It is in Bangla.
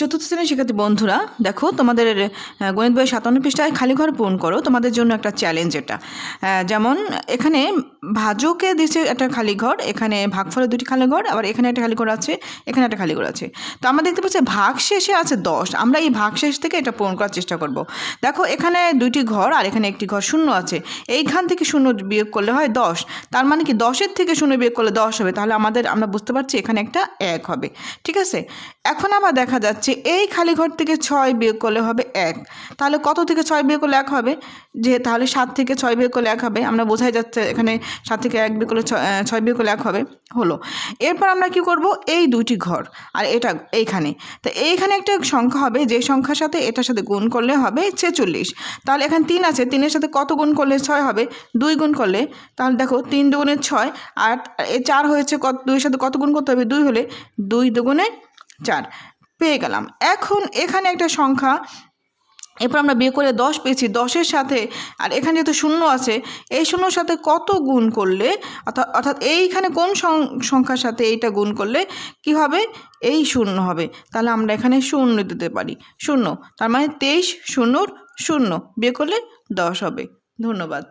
চতুর্থ শ্রেণির শিক্ষার্থী বন্ধুরা, দেখো তোমাদের গণিত বইয়ের সাতান্ন পৃষ্ঠায় খালি ঘর পূরণ করো, তোমাদের জন্য একটা চ্যালেঞ্জ এটা। যেমন এখানে ভাজকে দিচ্ছে একটা খালি ঘর, এখানে ভাগফলে দুটি খালি ঘর, আবার এখানে একটা খালি ঘর আছে, এখানে একটা খালি ঘর আছে। তো আমরা দেখতে পাচ্ছি ভাগ শেষে আছে দশ, আমরা এই ভাগ শেষ থেকে এটা পূরণ করার চেষ্টা করব। দেখো এখানে দুইটি ঘর আর এখানে একটি ঘর শূন্য আছে, এইখান থেকে শূন্য বিয়োগ করলে হয় দশ, তার মানে কি দশের থেকে শূন্য বিয়োগ করলে দশ হবে, তাহলে আমাদের, আমরা বুঝতে পারছি এখানে একটা এক হবে, ঠিক আছে? এখন আবার দেখা যাচ্ছে এই খালি ঘর থেকে ছয় বিয়োগ করলে হবে এক। তাহলে কত থেকে ছয় বিয়োগ করলে এক হবে? যে তাহলে সাত থেকে ছয় বিয়োগ করলে এক হবে। আমরা বোঝাই যাচ্ছে এখানে সাত থেকে এক বিয়োগ করলে ছয় বিয়োগ করলে এক হবে। হলো। এরপর আমরা কি করব? এই দুটি ঘর। আর এটা এইখানে। তো এইখানে একটা সংখ্যা হবে। যে সংখ্যার সাথে এটার সাথে গুণ করলে হবে ছেচল্লিশ। তাহলে এখানে তিন আছে। তিনের সাথে কত গুণ করলে ছয় হবে? দুই গুণ করলে, তাহলে দেখো তিন দুগুণে ছয়। আর চার হয়েছে কত দুইয়ের সাথে কত গুণ করতে হবে? দুই হলে দুই দুগুণে চার। পেয়ে গেলাম। এখন এখানে একটা সংখ্যা, এরপর আমরা বিয়ে করে দশ পেয়েছি, দশের সাথে, আর এখানে যেহেতু শূন্য আছে, এই শূন্যর সাথে কত গুণ করলে, অর্থাৎ অর্থাৎ এইখানে কোন সংখ্যার সাথে এইটা গুণ করলে কি হবে এই শূন্য হবে। তাহলে আমরা এখানে শূন্য দিতে পারি। শূন্য, তার মানে তেইশ শূন্যর শূন্য, বিয়ে করলে দশ হবে। ধন্যবাদ।